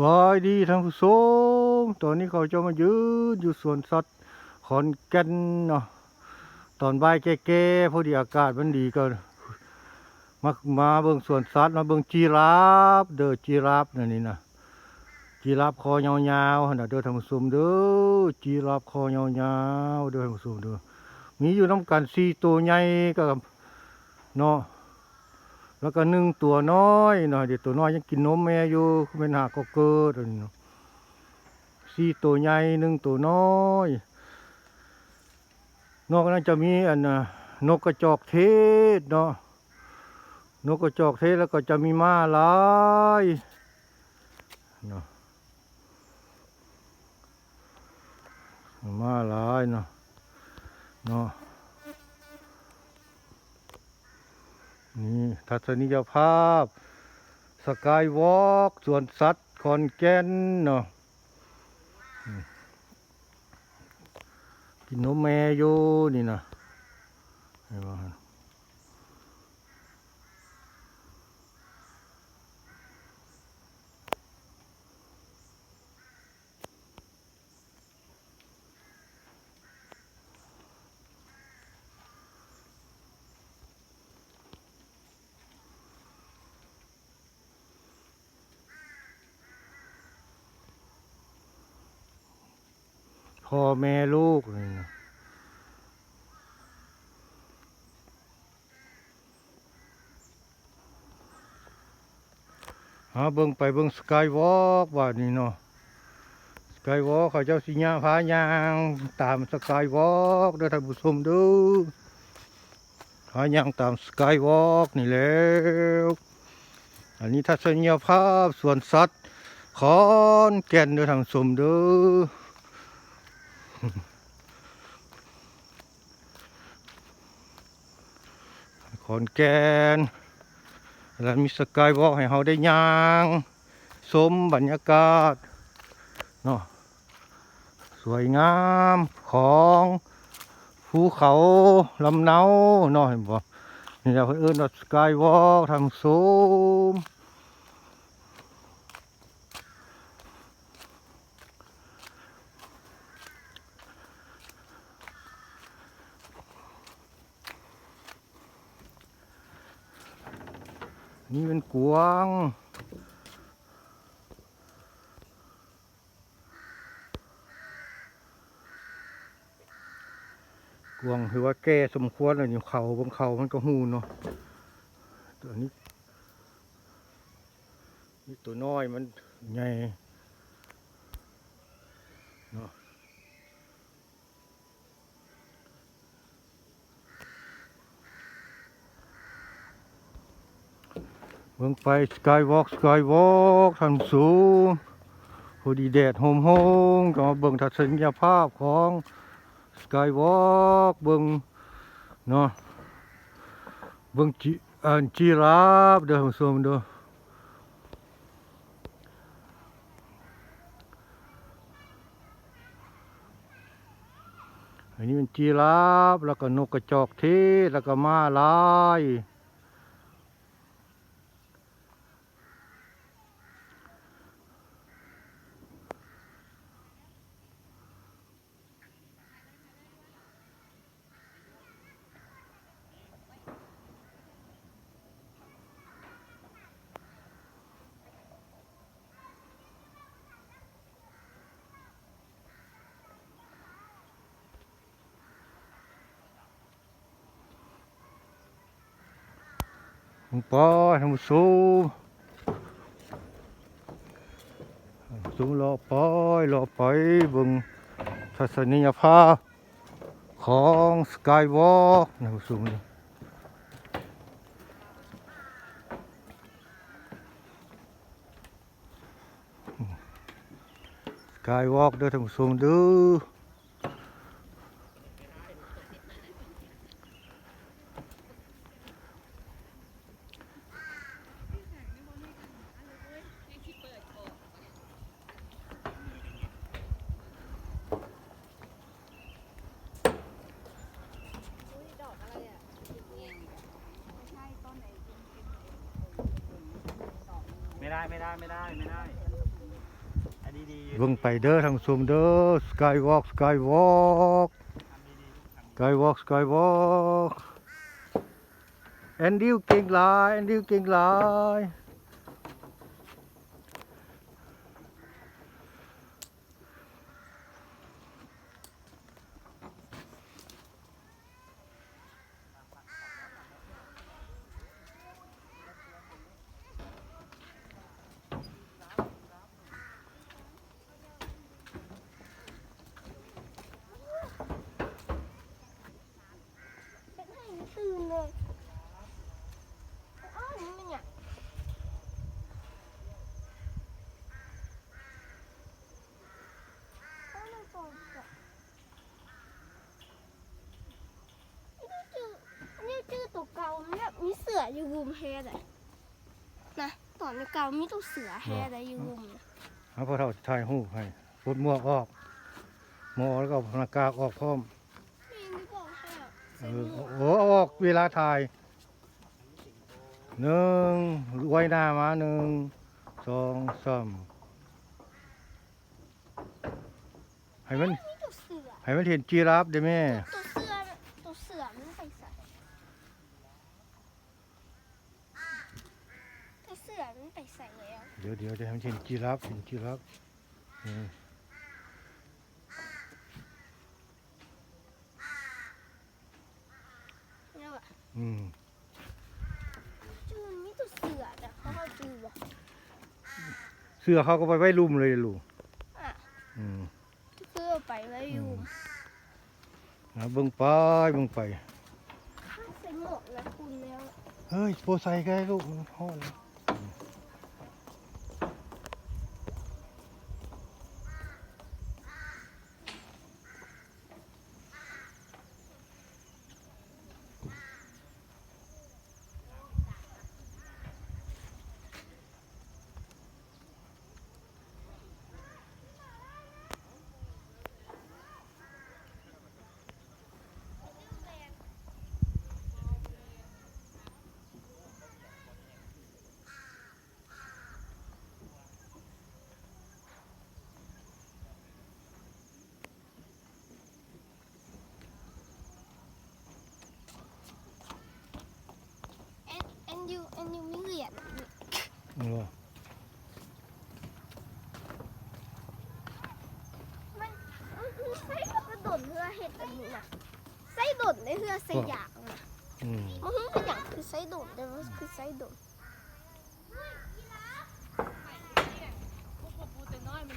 บายดีท่านผู้ชมตอนนี้เขาจะมายืนอยู่สวนสัตว์ขอนแก่นเนาะตอนบ่ายแก่ๆพอดีอากาศมันดีก็มามาเบิ่งสวนสัตว์มาเบิ่งจีราฟเด้อจีราฟนั่นนี่นะจีราฟคอยาวๆนะเด้อท่านผู้ชมเด้อจีราฟคอยาวๆเด้อท่านผู้ชมเด้อมีอยู่น้ำกันสี่ตัวใหญ่กับเนาะ แล้วก็นึ่งตัวน้อยหน่อยเดี๋ยวตัวน้อยยังกินนมแม่อยู่เป็นหาก็เกิดอันนี้เนาะสี่ตัวใหญ่หนึ่งตัวน้อย นอกนั้นจะมีอันน่ะนกกระจอกเทศเนาะนกกระจอกเทศแล้วก็จะมีม้าลายเนาะม้าลายเนาะเนาะ นี่ทัศนียภาพ สกายวอล์กสวนสัตว์คอนแกนเนาะกินนมแม่อยู่นี่นะเห็นบ่ฮะ พ่อแม่ลูกนี่นะหาเบิ่งไปเบิ่งสกายวอล์กว่านี่เนาะสกายวอล์กเขาเจ้าสิญาพายางตามสกายวอล์กเด้อท่านผู้ชมดูพายางตามสกายวอล์กนี่แล้วอันนี้ทัศนียภาพสวนสัตว์ขอนแก่นเด้อท่านผู้ชมด้อ ขอนแก่นแล้วมีสกายวอล์กให้เราได้ย่างชมบรรยากาศเนาะสวยงามของภูเขาลำเนาเนาะเห็นบ่นี่เราเอิ้นว่าสกายวอล์กทางชม นี่เป็นกวางกวางถือว่าแก่สมควรเลยอยู่เขาบนเขามันก็หูเนาะตัวนี้นี่ตัวน้อยมันใหญ่เนาะเบิ่งไปสกายวอล์กสกายวอล์กทางสูงพอดีแดดโฮมโฮมก็มาเบิ่งทัศนียภาพของสกายวอล์กเบิ่งเนาะเบิ่งจีอันจีราฟเด้อท่านผู้ชมเด้ออันนี้เป็นจีราฟแล้วก็นกกระจอกเทศแล้วก็ม้าลาย งไปทำสูงสูงรอไปรอไปเบิ่งทัศนียภาพของสกายวอล์กนะสูงนี่สกายวอล์กเด้อท่านผู้ชมเด้อ ไม่ได้ไม่ได้ไม่ได้ไม่ได้ดีๆเบิ่งไปเด้อทางซูมเด้อสกายวอล์กสกายวอล์กสกายวอล์กสกายวอล์กแอนดิวเก่งหลายแอนดิวเก่งหลาย เช็ดให้มันตื่นเลยอ้าวนี่มันเนี่ยอ้าวมันโตจ้ะนี่จือนี่จือตัวเก่าเนี่ยมีเสื ออยู่รุมแฮเลยนะตอนเก่ามีตัวเสือแฮเลยอยู่รุมนะเอาพ่อเฒ่าถ่ายรูปให้ปลดหมวกออกหมวกแล้วก็เอาหน้ากากออกพร้อมนี่นี่บอกให้อะเออโอ้เอาออกเวลาถ่ายหนึ่งไว้หน้ามาหนึ่งสองสามให้มัน มีตัวเสือให้มันเห็นจีราฟได้ไหม ตัวเสือน่ะตัวเสือมันไปใส่ตัวเสือมันไปใส่แล้วเดี๋ยวเดี๋ยวจะให้มันเห็นจีราฟเห็นจีราฟอืมเนี่ยว่ะอืมจือมีตัวเสือแต่เขาเอาจือว่ะเสื้อเขาก็ไปไว้ลุ่มเลยลูกอะอืมเพื่อเอาไปไว้อยู่นะเบิ่งไปเบิ่งไปข้าใส่หมวกนะคุณแล้วเฮ้ยโปรใส่กันได้ลูกมันฮ้อนเอ็ นเอ็นยูเอ็นยูมีเหรียญเออมันมันคือไส้กระโดดเพื่อเห็ดอันนี้นะไส้โดดในเพื่อใส่ยางนะอืมมันคือเป็นอย่างคือไส้โดดแต่ว่าคือไส้โดดพวกปูแต่น้อยมั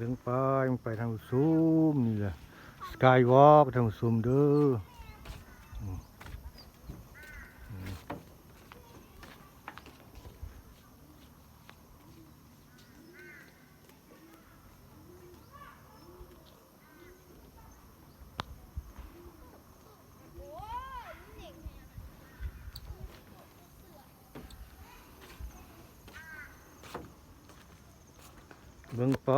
เดินลาบที่เชียงใหม่องไปไปทางซูมนี่แหละสกายวอล์กทางซูมเด้อ เบิ่งไป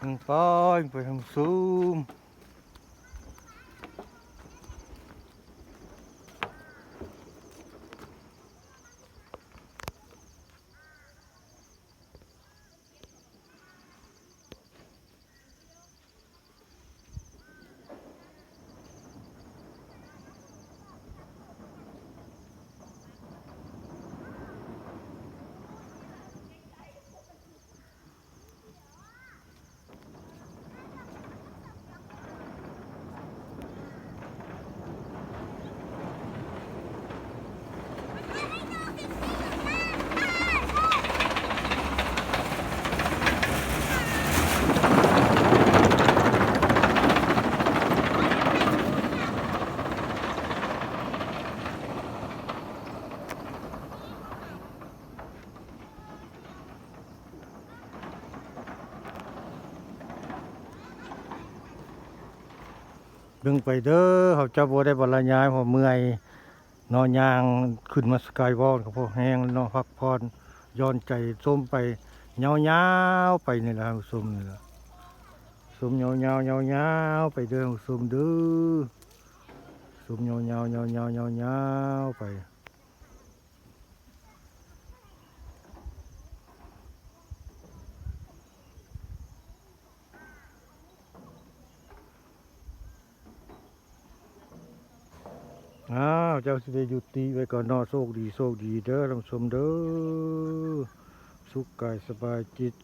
ทางไปสกายวอล์กสกายไปทางไปทาง ดึงไปเด้อเขาเจะบัวได้บรรยายพอเมื่อยนอนยางขึ้นมาสกายวอล์กกับพวกแห้งนอนพักผ่อนย้อนใจส้มไปเงาเงาไปนี่แหละส้มนี่แหละส้มเงาเงาเงาเงาไปเด้อส้มเด้อส้มเงาเงาเงาเงาเงาไป อ้าวเจ้าสิได้ยุติไว้ก่อนนอโชคดีโชคดีเด้อท่านผู้ชมเด้อสุขกายสบายจิต